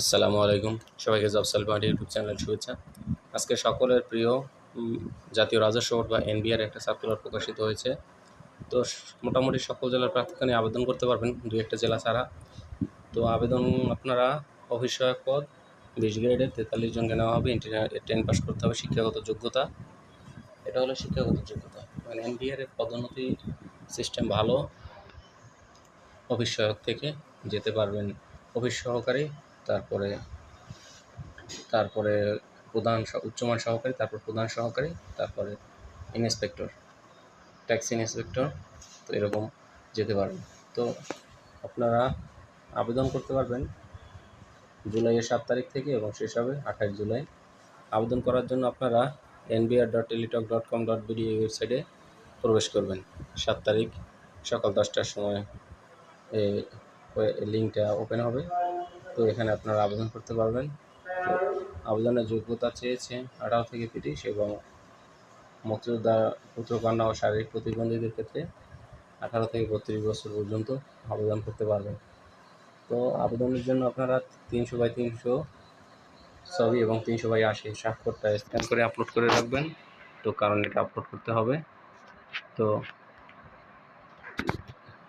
আসসালামু আলাইকুম। সবাইকে job sale point YouTube channel শুভেচ্ছা। আজকে সকলের প্রিয় জাতীয় রাজস্ব বোর্ড বা এনবিআর একটা সার্কুলার প্রকাশিত হয়েছে। তো মোটামুটি সকল জেলার প্রার্থীখানে আবেদন করতে পারবেন দুই একটা জেলা ছাড়া। তো আবেদন আপনারা অফিস পদ, বিশ গ্রেডের তেতাল্লিশ জনকে নেওয়া হবে টেন পাস করতে হবে শিক্ষাগত যোগ্যতা। এটা হলো শিক্ষাগত যোগ্যতা। মানে এনবিআর এর পদোন্নতি সিস্টেম ভালো অফিস সহায়ক থেকে যেতে পারবেন। অফিস সহকারী তারপরে তারপরে প্রধান উচ্চমান সহকারী, তারপর প্রধান সহকারী, তারপরে ইন্সপেক্টর, ট্যাক্স ইন্সপেক্টর, তো এরকম যেতে পারবেন তো আপনারা আবেদন করতে পারবেন জুলাইয়ের সাত তারিখ থেকে এবং শেষ হবে আঠাশ জুলাই। আবেদন করার জন্য আপনারা NBR dot Teletalk dot com dot BD ওয়েবসাইটে প্রবেশ করবেন। সাত তারিখ সকাল দশটার সময় লিঙ্কটা ওপেন হবে। তো এখানে আপনারা আবেদন করতে পারবেন। আবেদনের যোগ্যতা চেয়েছে আঠারো থেকে তিরিশ এবং মুক্তিযোদ্ধা পুত্রকন্যা ও শারীরিক প্রতিবন্ধীদের ক্ষেত্রে আঠারো থেকে বত্রিশ বছর পর্যন্ত আবেদন করতে পারবেন। তো আবেদনের জন্য আপনারা তিনশো বাই তিনশো ছবি এবং তিনশো বাই আশি স্বাক্ষরটা স্ক্যান করে আপলোড করে রাখবেন। তো কারণ এটা আপলোড করতে হবে। তো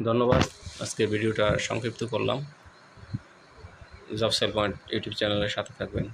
ধন্যবাদ। আজকে ভিডিওটা সংক্ষিপ্ত করলাম। জব সেল পয়েন্ট ইউটিউব চ্যানেলের সাথে থাকবেন।